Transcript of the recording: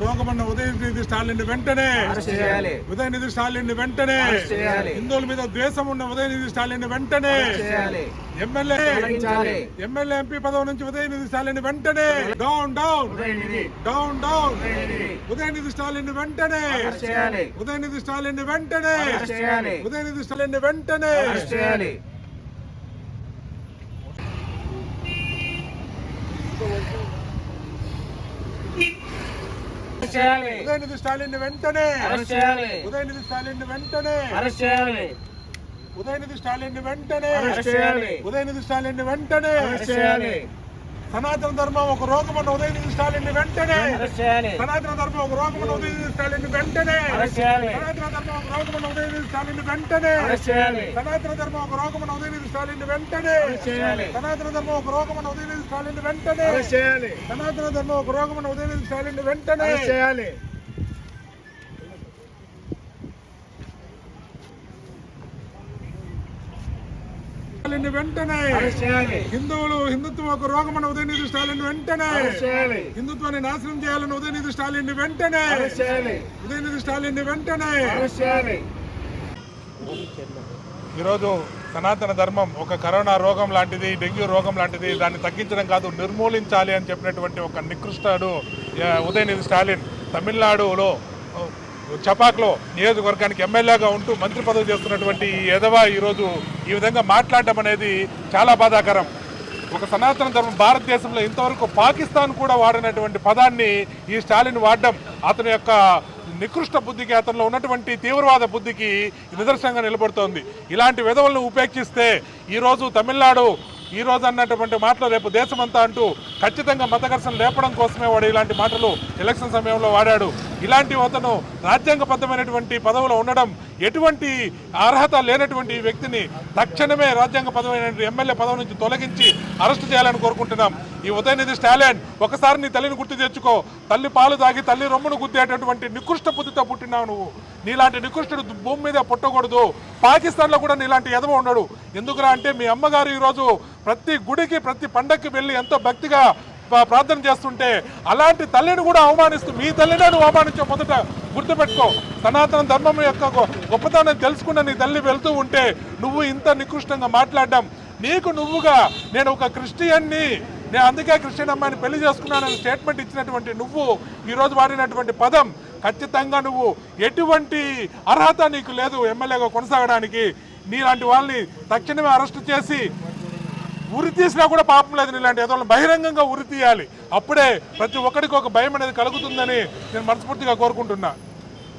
రోగమన్న ఉదయనిధి స్టాలిన్ వెంటనే ఉదయనిధి స్టాలిన్ వెంటనే. హిందువుల మీద ద్వేషం ఉన్న ఉదయనిధి స్టాలిన్ వెంటనే ఎమ్మెల్యే ఎమ్మెల్యే ఎంపీ పదవి నుంచి ఉదయనిధి స్టాలిన్ వెంటనే down down. Down down. Udhayanidhi. Stalin వెంటనే ఉదయనిధి స్టాలిన్ వెంటనే ఉదయనిధి స్టాలిన్ వెంటనే అరెస్ట్ చేయాలి. ఉదయనిధి స్టాలిన్ వెంటనే అరెస్ట్ చేయాలి ఉదయనిధి స్టాలిన్ వెంటనే అరెస్ట్ చేయాలి ఉదయనిధి స్టాలిన్ వెంటనే అరెస్ట్ చేయాలి ఉదయనిధి స్టాలిన్ వెంటనే అరెస్ట్ చేయాలి సనాతన ధర్మం ఒక రోగమన్న ఉదయనిధి స్టాలిన్ వెంటనే. సనాతన ధర్మం ఒక రోగమన్న ఉదయనిధి స్టాలిన్ వెంటనే. సనాతన ధర్మం ఒక రోగమన్న ఉదయనిధి స్టాలిన్ వెంటనే. సనాతన ధర్మం ఒక రోగమన్న ఉదయనిధి స్టాలిన్ వెంటనే. సనాతన ధర్మం ఒక రోగమన్న ఉదయనిధి స్టాలిన్ వెంటనే. సనాతన ధర్మం ఒక రోగమన్న ఉదయనిధి స్టాలిన్ వెంటనే. చేయాలి. స్టాలిన్ వెంటనే. హిందువులు హిందుత్వం ఒక రోగమన్న ఉదయనిధి స్టాలిన్ వెంటనే. హిందుత్వాన్ని నాశనం చేయాలని ఉదయనిధి స్టాలిన్ వెంటనే. ఉదయనిధి స్టాలిన్ వెంటనే. ఈరోజు సనాతన ధర్మం ఒక కరోనా రోగం లాంటిది డెంగ్యూ రోగం లాంటిది దాన్ని తగ్గించడం కాదు నిర్మూలించాలి అని చెప్పినటువంటి ఒక నికృష్టుడు ఉదయనిధి స్టాలిన్. తమిళనాడులో చపాక్లో నియోజకవర్గానికి ఎమ్మెల్యేగా ఉంటూ మంత్రి పదవి చేస్తున్నటువంటి ఈ ఈరోజు ఈ విధంగా మాట్లాడడం అనేది చాలా బాధాకరం. ఒక సనాతన ధర్మం భారతదేశంలో ఇంతవరకు పాకిస్తాన్ కూడా వాడినటువంటి పదాన్ని ఈ స్టాలిన్ వాడడం అతని యొక్క నికృష్ట బుద్ధికి అతనిలో ఉన్నటువంటి తీవ్రవాద బుద్ధికి నిదర్శనంగా నిలబడుతోంది. ఇలాంటి విధవలను ఉపేక్షిస్తే ఈరోజు తమిళనాడు ఈ రోజు అన్నటువంటి మాటలు రేపు దేశమంతా అంటూ ఖచ్చితంగా మతఘర్షణ లేపడం కోసమే వాడు ఇలాంటి మాటలు ఎలక్షన్ సమయంలో వాడాడు. ఇలాంటి అతను రాజ్యాంగబద్ధమైనటువంటి పదవిలో ఉండడం ఎటువంటి అర్హత లేనటువంటి వ్యక్తిని తక్షణమే రాజ్యాంగ పదవి ఎమ్మెల్యే పదవి నుంచి తొలగించి అరెస్ట్ చేయాలని కోరుకుంటున్నాం. ఈ ఉదయనిధి స్టాలిన్ ఒకసారి నీ తల్లిని గుర్తు తెచ్చుకో. తల్లి పాలు తాగి తల్లి రొమ్మును గుద్దేటటువంటి నికృష్ట బుద్ధితో పుట్టినావు నువ్వు. నీలాంటి నికృష్టుడు భూమి మీద పుట్టకూడదు. పాకిస్తాన్లో కూడా నీలాంటి ఎదవ ఉండడు. ఎందుకురా అంటే మీ అమ్మగారు ఈరోజు ప్రతి గుడికి ప్రతి పండక్కి వెళ్ళి ఎంతో భక్తిగా ప్రార్థన చేస్తుంటే అలాంటి తల్లిని కూడా అవమానిస్తూ మీ తల్లినే నువ్వు అవమానించే. మొదట గుర్తుపెట్టుకో. సనాతన ధర్మం యొక్క గొప్పతనం తెలుసుకున్న నీ తల్లి వెళ్తూ ఉంటే నువ్వు ఇంత నికృష్టంగా మాట్లాడడం. నీకు నువ్వుగా నేను ఒక క్రిస్టియన్ని నేను అందుకే క్రిస్టియన్ అమ్మాయిని పెళ్ళి చేసుకున్నానని స్టేట్మెంట్ ఇచ్చినటువంటి నువ్వు ఈరోజు వాడినటువంటి పదం ఖచ్చితంగా నువ్వు ఎటువంటి అర్హత నీకు లేదు ఎమ్మెల్యేగా కొనసాగడానికి. నీలాంటి వాళ్ళని తక్షణమే అరెస్ట్ చేసి ఉరి తీసినా కూడా పాపం లేదు ఇలాంటి ఏదో బహిరంగంగా ఉరి తీయాలి. అప్పుడే ప్రతి ఒక్కరికి ఒక భయం అనేది కలుగుతుందని నేను మనస్ఫూర్తిగా కోరుకుంటున్నా.